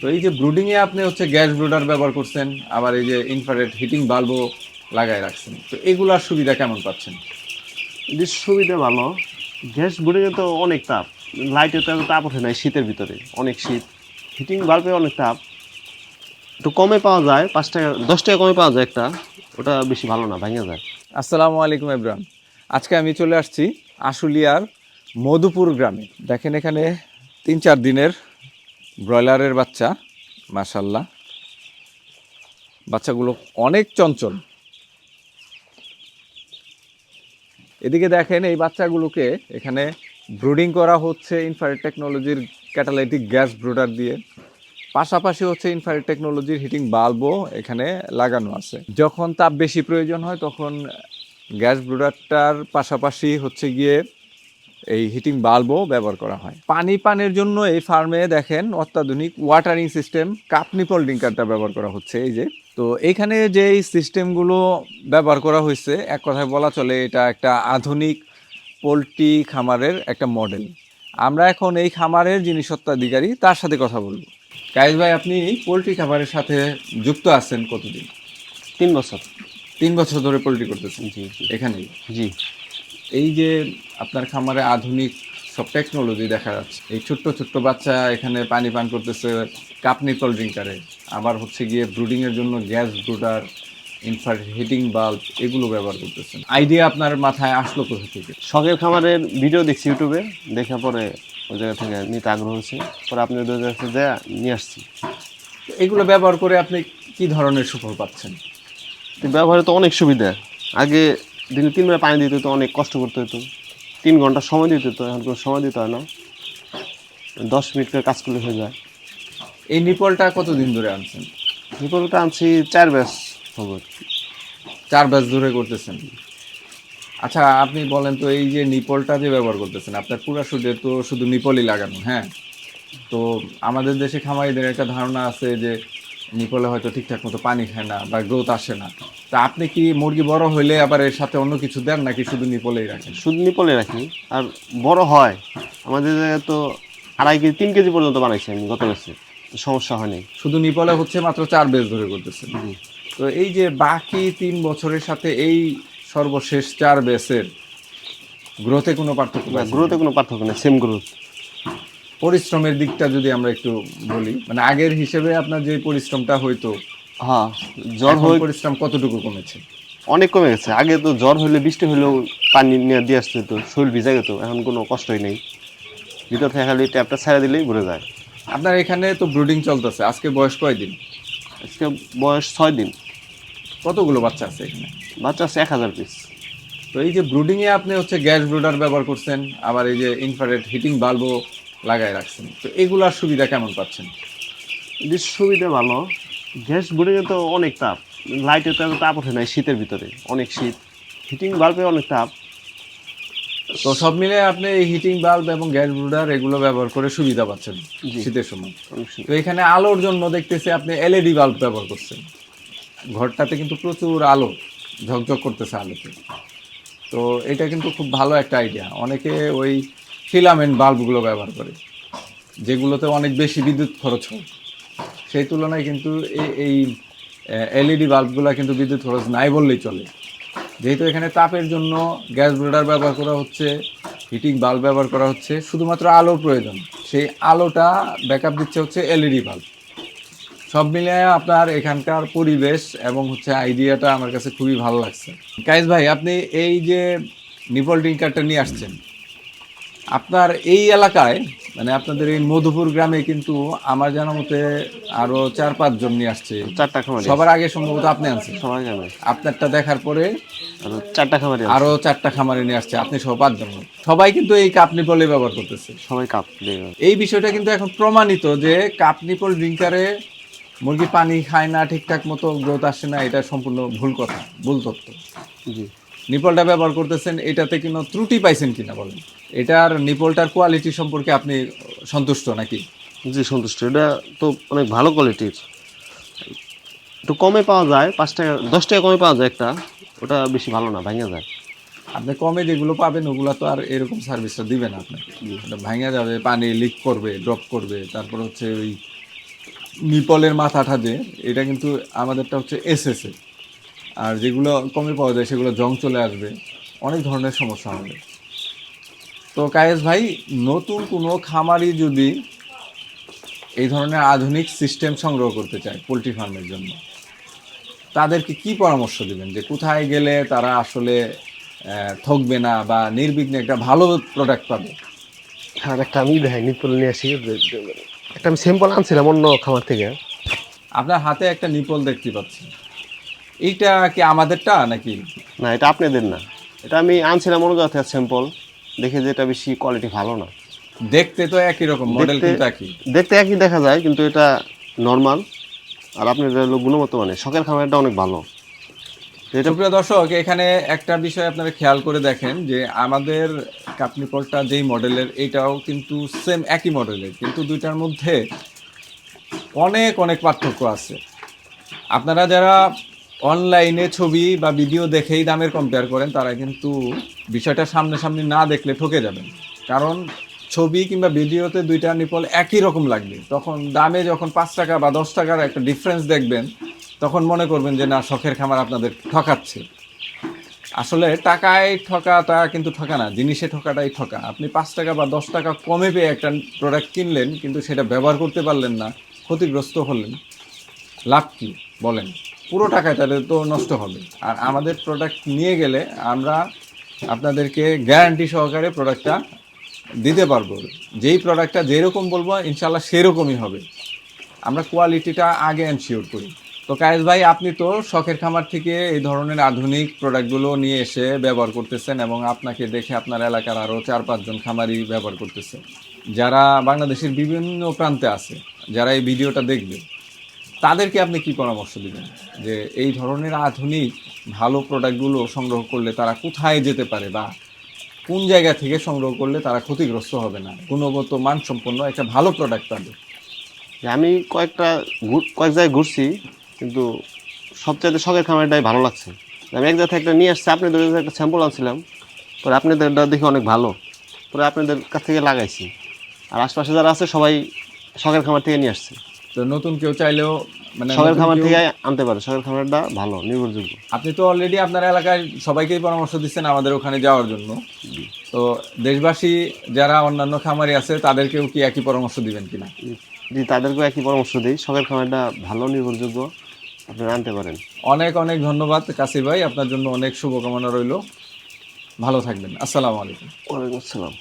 তো এই যে ব্রুডিংয়ে আপনি হচ্ছে গ্যাস ব্রুডার ব্যবহার করছেন আবার এই যে ইনফ্রারেড হিটিং বাল্বও লাগায় রাখছেন তো এগুলার সুবিধা কেমন পাচ্ছেন? সুবিধা ভালো। গ্যাস বোর্ডিংয়ে তো অনেক তাপ। লাইটে তো তাপ ওঠে না শীতের ভিতরে অনেক শীত। হিটিং বাল্বে অনেক তাপ। একটু কমে পাওয়া যায় পাঁচ টাকা দশ টাকা কমে পাওয়া যায় একটা ওটা বেশি ভালো না ভেঙে যায়। আসসালামু আলাইকুম ইব্রাহিম আজকে আমি চলে আসছি আশুলিয়ার মধুপুর গ্রামে। দেখেন এখানে তিন চার দিনের ব্রয়লারের বাচ্চা মাশাল্লাহ বাচ্চাগুলো অনেক চঞ্চল। এদিকে দেখেন এই বাচ্চাগুলোকে এখানে ব্রুডিং করা হচ্ছে ইনফ্রারেড টেকনোলজির ক্যাটালাইটিক গ্যাস ব্রুডার দিয়ে। পাশাপাশি হচ্ছে ইনফ্রারেড টেকনোলজির হিটিং বাল্বও এখানে লাগানো আছে। যখন তাপ বেশি প্রয়োজন হয়, তখন গ্যাস ব্রুডারটার পাশাপাশি হচ্ছে গিয়ে এই হিটিং বাল্বও ব্যবহার করা হয়। পানি পানের জন্য এই ফার্মে দেখেন অত্যাধুনিক ওয়াটারিং সিস্টেম কাপনিপল ডিঙ্কারটা ব্যবহার করা হচ্ছে এই যে। তো এইখানে যে এই সিস্টেমগুলো ব্যবহার করা হয়েছে এক কথায় বলা চলে এটা একটা আধুনিক পোলট্রি খামারের একটা মডেল আমরা এখন এই খামারের যিনি সত্ত্বাধিকারী তার সাথে কথা বলব। কায়েস ভাই আপনি পোলট্রি খামারের সাথে যুক্ত আছেন কতদিন? তিন বছর। তিন বছর ধরে পোলট্রি করতেছেন? জি জি। এখানেই? জি। এই যে আপনার খামারে আধুনিক সব টেকনোলজি দেখা যাচ্ছে। এই ছোট্ট ছোট্ট বাচ্চা এখানে পানি পান করতেছে কাপ নিপল ড্রিঙ্কারে আবার হচ্ছে গিয়ে ব্রুডিং এর জন্য gas brooder infrared heating bulb এগুলো ব্যবহার করতেছেন। আইডিয়া আপনার মাথায় আসলো কোথা থেকে? শখের খামারের ভিডিও দেখছি ইউটিউবে। দেখার পরে ওই জায়গা থেকে নিতে আগ্রহ হয়েছে। পরে আপনি ওই জায়গা থেকে যা নিয়ে আসছি। এগুলো ব্যবহার করে আপনি কি ধরনের সুফল পাচ্ছেন? তো ব্যবহারে তো অনেক সুবিধা। আগে দিনে তিন বেলা পানি দিতে হতো অনেক কষ্ট করতে হতো তিন ঘণ্টা সময় দিতে হতো এখন কোনো সময় দিতে হয় না। দশ মিনিট করে কাজ করলে হয়ে যায়। এই নিপলটা কতদিন ধরে আনছেন? নিপলটা আনছি চার ব্যাস হবে। চার ব্যাস ধরে করতেছেন। আচ্ছা আপনি বলেন তো এই যে নিপলটা যে ব্যবহার করতেছেন আপনার পুরা সুদে তো শুধু নিপলই লাগানো হ্যাঁ? তো আমাদের দেশে খামারিদের একটা ধারণা আছে যে নিপলে হয়তো ঠিকঠাক মতো পানি খায় না বা গ্রোথ আসে না। তা আপনি কি মুরগি বড় হইলে আবার এর সাথে অন্য কিছু দেন নাকি শুধু নিপলেই রাখেন? শুধু নিপলে রাখি। আর বড় হয়। আমাদের জায়গায় তো আড়াই কেজি তিন কেজি পর্যন্ত বানাইছি আমি গত বছর সমস্যা হয়নি শুধু নিপলে হচ্ছে মাত্র চার বেজ ধরে করতেছেন তো এই যে বাকি তিন বছরের সাথে এই সর্বশেষ চার বেসের গ্রোথে কোনো পার্থক্য? গ্রোথে কোনো পার্থক্য নেই সেম গ্রোথ পরিশ্রমের দিকটা যদি আমরা একটু বলি মানে আগের হিসেবে আপনার যে পরিশ্রমটা হইতো হ্যাঁ জ্বর হয়ে পরিশ্রম কতটুকু কমেছে? অনেক কমে গেছে আগে তো জ্বর হলে বৃষ্টি হলেও পানি নিয়ে দিয়ে আসতে হতো শরীর ভিজা যেত এখন কোনো কষ্টই নেই। ভিতর থেকে খালি ট্যাপটা ছেড়ে দিলেই ভরে যায়। আপনার এখানে তো ব্রুডিং চলতেছে আজকে বয়স কয়দিন আজকে বয়স ছয় দিন। কতগুলো বাচ্চা আছে এখানে? বাচ্চা আছে এক হাজার পিস তো এই যে ব্রুডিংয়ে আপনি হচ্ছে গ্যাস ব্রুডার ব্যবহার করছেন আবার এই যে ইনফ্রারেড হিটিং বাল্বও লাগায় রাখছেন। তো এগুলার সুবিধা কেমন পাচ্ছেন? এটির সুবিধা ভালো। গ্যাস বোর্ডিংয়ে তো অনেক তাপ। লাইটে তো তাপ ওঠে না এই শীতের ভিতরে। অনেক শীত। হিটিং বাল্বে অনেক তাপ। তো সব মিলে আপনি এই হিটিং বাল্ব এবং গ্যাস ব্রুডার এগুলো ব্যবহার করে সুবিধা পাচ্ছেন শীতের সময়। তো এখানে আলোর জন্য দেখতেছি আপনি এলইডি বাল্ব ব্যবহার করছেন। ঘরটাতে কিন্তু প্রচুর আলো ঝকঝক করতেছে আলোতে। তো এটা কিন্তু খুব ভালো একটা আইডিয়া অনেকে ওই ফিলামেন্ট বাল্বগুলো ব্যবহার করে, যেগুলোতে অনেক বেশি বিদ্যুৎ খরচ হয়। সেই তুলনায় কিন্তু এই- এই এলইডি বাল্বগুলো কিন্তু বিদ্যুৎ খরচ নাই বললেই চলে। যেহেতু এখানে তাপের জন্য গ্যাস ব্রোডার ব্যবহার করা হচ্ছে, হিটিং বাল্ব ব্যবহার করা হচ্ছে, শুধুমাত্র আলোর প্রয়োজন। সেই আলোটা ব্যাকআপ দিচ্ছে হচ্ছে এলইডি বাল্ব। সব মিলিয়ে আপনার এখানকার পরিবেশ এবং হচ্ছে আইডিয়াটা আমার কাছে খুবই ভালো লাগছে। কাইস ভাই, আপনি এই যে নিপল ডিঙ্কারটা নিয়ে আসছেন আপনার এই এলাকায় মানে আপনাদের এই মধুপুর গ্রামে কিন্তু আমার জানা মতে আরও চার পাঁচ জন নিয়ে আসছে। চারটা খামারি সবার আগে সম্ভবত আপনি আনছেন। সবাই জানে। আপনারটা দেখার পরে চারটা খামারি। আরও চারটা খামারে নিয়ে আসছে। আপনি সহ পাঁচজন সবাই কিন্তু এই কাপ নিপলে ব্যবহার করতেছে। সবাই কাপ এই বিষয়টা কিন্তু এখন প্রমাণিত যে কাপ নিপল ড্রিঙ্কারে মুরগি পানি খায় না ঠিকঠাক মতো গ্রোথ আসে না এটা সম্পূর্ণ ভুল কথা ভুল তথ্য। জি। নিপলটা ব্যবহার করতেছেন এটাতে কোনো ত্রুটি পাইছেন কিনা বলেন? এটার নিপলটার কোয়ালিটি সম্পর্কে আপনি সন্তুষ্ট নাকি? জি সন্তুষ্ট। এটা তো অনেক ভালো কোয়ালিটির একটু কমে পাওয়া যায় পাঁচ টাকা দশ টাকা কমে পাওয়া যায় একটা। ওটা বেশি ভালো না ভেঙে যায়। আপনি কমে যেগুলো পাবেন ওগুলো তো আর এরকম সার্ভিসটা দিবে না আপনাকে। ভাঙা যাবে পানি লিক করবে ড্রপ করবে তারপর হচ্ছে ওই নিপলের মাথাটা যে এটা কিন্তু আমাদেরটা হচ্ছে এসএসএ আর যেগুলো কমে পাওয়া যায় সেগুলো জং চলে আসবে। অনেক ধরনের সমস্যা হবে। তো কায়েস ভাই নতুন কোনো খামারি যদি এই ধরনের আধুনিক সিস্টেম সংগ্রহ করতে চায় পোলট্রি ফার্মের জন্য তাদেরকে কি পরামর্শ দেবেন? যে কোথায় গেলে তারা আসলে ঠকবে না বা নির্বিঘ্নে একটা ভালো প্রোডাক্ট পাবে? আর একটা আমি দেখাই নিপল নিয়ে আসি। একটা আমি স্যাম্পল আনছিলাম অন্য খামার থেকে। আপনার হাতে একটা নিপল দেখতে পাচ্ছি। এইটা কি আমাদেরটা নাকি? না এটা আপনাদের না। এটা আমি আনছিলাম জায়গা স্যাম্পল দেখে যে এটা বেশি কোয়ালিটি ভালো না। দেখতে তো একই রকম মডেল কিন্তু একই। দেখতে একই দেখা যায় কিন্তু এটা নর্মাল আর আপনার গুণগত মানে শখের খামারটা অনেক ভালো। এটা সুপ্রিয় দর্শক এখানে একটা বিষয় আপনারা খেয়াল করে দেখেন যে আমাদের কাপনিপলটা যেই মডেলের এটাও কিন্তু সেম একই মডেলের কিন্তু দুইটার মধ্যে অনেক অনেক পার্থক্য আছে। আপনারা যারা অনলাইনে ছবি বা ভিডিও দেখেই দামের কম্পেয়ার করেন, তারা কিন্তু বিষয়টা সামনাসামনি না দেখলে ঠকে যাবেন। কারণ ছবি কিংবা ভিডিওতে দুইটা নিপল একই রকম লাগবে। তখন দামে যখন পাঁচ টাকা বা দশ টাকার একটা ডিফারেন্স দেখবেন, তখন মনে করবেন যে, না, শখের খামার আপনাদের ঠকাচ্ছে। আসলে টাকায় ঠকাটা কিন্তু ঠকা না, জিনিসে ঠকাটাই ঠকা। আপনি পাঁচ টাকা বা দশ টাকা কমে পেয়ে একটা প্রোডাক্ট কিনলেন, কিন্তু সেটা ব্যবহার করতে পারলেন না, ক্ষতিগ্রস্ত হলেন। লাভ কী বলেন? পুরো টাকায় তাহলে তো নষ্ট হবে। আর আমাদের প্রোডাক্ট নিয়ে গেলে আমরা আপনাদেরকে গ্যারান্টি সহকারে প্রোডাক্টটা দিতে পারব। যেই প্রোডাক্টটা যেরকম বলব ইনশাল্লাহ সেরকমই হবে। আমরা কোয়ালিটিটা আগে এনশিওর করি। তো কায়েস ভাই, আপনি তো শখের খামার থেকে এই ধরনের আধুনিক প্রোডাক্টগুলো নিয়ে এসে ব্যবহার করতেছেন এবং আপনাকে দেখে আপনার এলাকার আরও চার পাঁচজন খামারি ব্যবহার করতেছে। যারা বাংলাদেশের বিভিন্ন প্রান্তে আছে, যারা এই ভিডিওটা দেখবে তাদেরকে আপনি কি পরামর্শ দিবেন? যে এই ধরনের আধুনিক ভালো প্রোডাক্টগুলো সংগ্রহ করলে তারা কোথায় যেতে পারে বা কোন জায়গা থেকে সংগ্রহ করলে তারা ক্ষতিগ্রস্ত হবে না? গুণগত, মানসম্পন্ন একটা ভালো প্রোডাক্ট পাবে আমি কয়েকটা কয়েক জায়গায় ঘুরছি, কিন্তু সবচাইতে শখের খামারটাই ভালো লাগছে। আমি এক জায়গা একটা নিয়ে আসছি, আপনাদের একটা স্যাম্পল আনছিলাম। পরে আপনাদেরটা দেখে অনেক ভালো। পরে আপনাদের কাছ থেকে লাগাইছি। আর আশপাশে যারা আছে, সবাই শখের খামার থেকে নিয়ে আসছে। তো নতুন কেউ চাইলেও মানে নতুন খামার থেকে আনতে পারে। শখের খামারটা ভালো নির্ভরযোগ্য। আপনি তো অলরেডি আপনার এলাকায় সবাইকেই পরামর্শ দিচ্ছেন আমাদের ওখানে যাওয়ার জন্য। তো দেশবাসী যারা অন্যান্য খামারি আছে তাদেরকেও কি একই পরামর্শ দিবেন কিনা? জি তাদেরকেও একই পরামর্শ দিই। শখের খামারটা ভালো নির্ভরযোগ্য আপনারা আনতে পারেন। অনেক অনেক ধন্যবাদ কাসির ভাই। আপনার জন্য অনেক শুভকামনা রইল। ভালো থাকবেন। আসসালামু আলাইকুম। ওয়ালাইকুম আসসালাম।